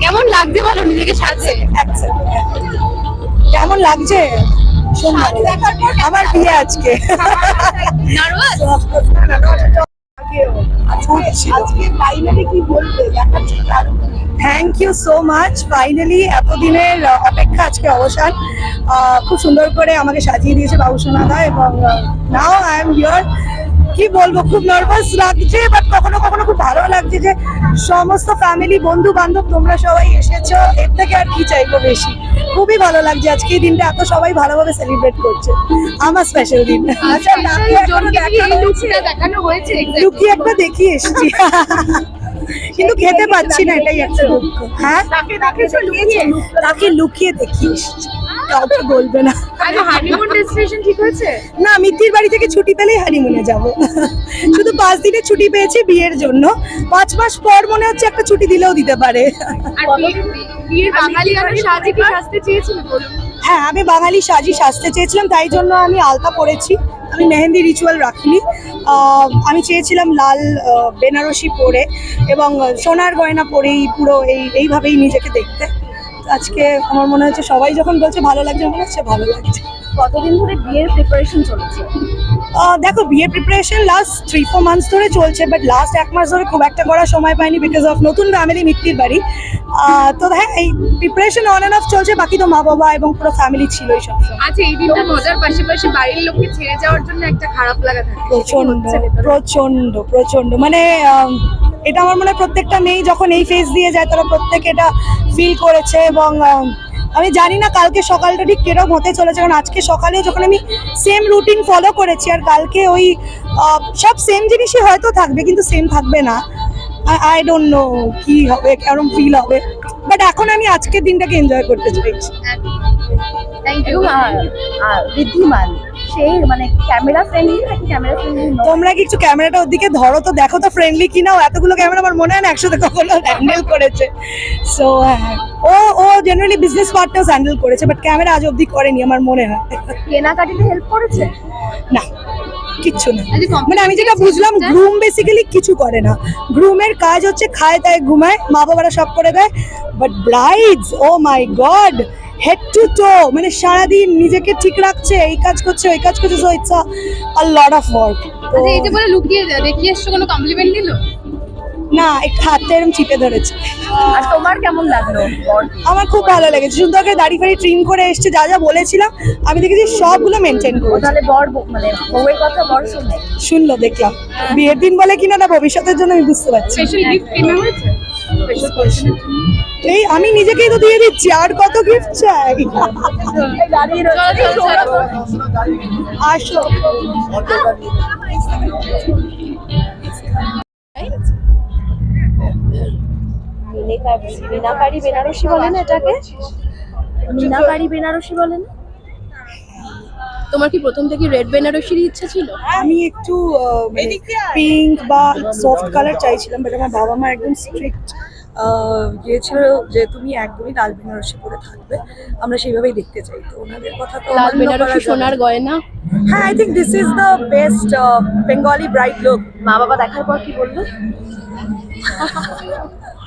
কেমন লাগছে বলো? নিজেকে সাজে কেমন লাগছে? আমার বিয়ে আজকে। Thank you so much finally এতদিনের অপেক্ষা আজকে অবসান। খুব সুন্দর করে আমাকে সাজিয়ে দিয়েছে বাবু সোনাদা এবং নাও আই এম হিয়ার কি বলব খুব নার্ভাস লাগছে বাট কখনো কখনো খুব ভালো লাগছে যে সমস্ত ফ্যামিলি বন্ধু বান্ধব তোমরা সবাই এসেছ এর থেকে আর কি চাইব বেশি? খুবই ভালো লাগছে আজকে এই দিনটা এত সবাই ভালোভাবে সেলিব্রেট করছে। আমার স্পেশাল দিন। আচ্ছা দেখা দেখানো হয়েছে। লুকিয়ে একটা দেখিয়ে এসেছি। কিন্তু খেতে পাচ্ছি না এটাই একটা দুঃখ হ্যাঁ? তাকে লুকিয়ে দেখিয়ে কাউকে বলবে না। আচ্ছা হানিমুন ডেস্টিনেশন ঠিক হয়েছে? না মিত্তির বাড়ি থেকে ছুটি পেলেই হানিমুনে যাব। শুধু পাঁচ দিনের ছুটি পেয়েছি বিয়ের জন্য। পাঁচ মাস পর মনে হচ্ছে একটা ছুটি দিলেও দিতে পারে। আর বিয়ের বাঙালি আর সাজে কি সাজতে চেয়েছিল বলুন। হ্যাঁ আমি বাঙালি সাজি সাজতে চেয়েছিলাম তাই জন্য আমি আলতা পরেছি। আমি মেহেন্দি রিচুয়াল রাখিনি। আহ, আমি চেয়েছিলাম লাল বেনারসি পরে এবং সোনার গয়না পরেই পুরো এই এইভাবেই নিজেকে দেখতে। আজকে আমার মনে হচ্ছে সবাই যখন বলছে ভালো লাগছে মনে হচ্ছে ভালো লাগছে। কতদিন ধরে বিয়ের প্রিপারেশন চলেছে? দেখো বিয়ে preparation last three four months ধরে চলছে বাট লাস্ট এক মাস ধরে খুব একটা করার সময় পাইনি বিকজ অফ নতুন ফ্যামিলি মিত্তির বাড়ি। তো হ্যাঁ এই প্রিপারেশন অন অ্যান্ড অফ চলছে বাকি তো মা বাবা এবং পুরো ফ্যামিলি ছিলই সব আচ্ছা এই দিনটা মজার পাশাপাশি বাড়ির লোককে ছেড়ে যাওয়ার জন্য একটা খারাপ লাগা থাকে প্রচণ্ড। প্রচণ্ড প্রচণ্ড মানে এটা আমার মনে হয় প্রত্যেকটা মেয়ে যখন এই ফেজ দিয়ে যায় তারা প্রত্যেকে এটা ফিল করেছে এবং আমি জানি না কালকে সকালটা ঠিক কীরকম হতে চলেছে কারণ আজকে সকালে যখন আমি সেম রুটিন ফলো করেছি আর কালকে ওই সব সেম জিনিসই হয়তো থাকবে কিন্তু সেম থাকবে না। আই ডোন্ট নো কি হবে কেমন ফিল হবে। বাট এখন আমি আজকের দিনটাকে এনজয় করতে চাইছি। থ্যাংক ইউ ঋদ্ধিমান সে মানে ক্যামেরা ফ্রেন্ডলি নাকি ক্যামেরা ফ্রেন্ডলি তোমরা কি একটু ক্যামেরাটা ওদিকে ধরো তো দেখো তো ফ্রেন্ডলি কিনা। এতগুলো ক্যামেরা আমার মনে হয় না একসাথে কখনো হ্যান্ডেল করেছে। সো হ্যাঁ ও ও জেনারেলি বিজনেস পার্টনার্স হ্যান্ডেল করেছে বাট ক্যামেরা আজ অবধি করেনি আমার মনে হয়। কেনাকাটিতে হেল্প করেছে? না কিচ্ছু না। আচ্ছা, মানে আমি যেটা বুঝলাম গ্রুম বেসিক্যালি কিছু করে না। গ্রুমের কাজ হচ্ছে খায় তাই ঘুমায় মা বাবারা সব করে দেয় but brides oh my god head to toe মানে সারাদিন নিজেকে ঠিক রাখছে এই কাজ করছে ওই কাজ করছে so it's a lot of work আচ্ছা এই যে বলে লুকিয়ে দেখিয়ে এসছো কোনো কমপ্লিমেন্ট দিল না একটু হাতটা এরকম চিপে ধরেছে। আর তোমার কেমন লাগল? আমার খুব ভালো লেগেছে। সুন্দর করে দাড়ি ফাড়ি ট্রিম করে এসছে যা যা বলেছিলাম আমি দেখেছি সবগুলো মেনটেন ও করেছে তাহলে বর মানে বউয়ের কথা বর শুনে শুনলো দেখলাম। বিয়ের দিন বলে কিনা না ভবিষ্যতের জন্য আমি বুঝতে পারছি স্পেশাল গিফট কিনে হয়েছে? স্পেশাল এই আমি নিজেকেই তো দিয়ে দিচ্ছি আর কত গিফট চাই? আসো। মিনাকারি মিনাকারি বেনারসি বলে না এটাকে? মিনাকারি বেনারসি বলে না? তোমার কি প্রথম থেকে রেড বেনারসির ইচ্ছা ছিল? আমি একটু পিঙ্ক বা সফট কালার চাইছিলাম বাট আমার বাবা মা একদম স্ট্রিক্ট গিয়েছিল যে তুমি একদমই লাল বেনারসি পরে থাকবে আমরা সেইভাবেই দেখতে চাই। তো ওনাদের কথা তো লাল বেনারসি সোনার গয়না? হ্যাঁ I think this is the best Bengali bright look মা বাবা দেখার পর কি বলল?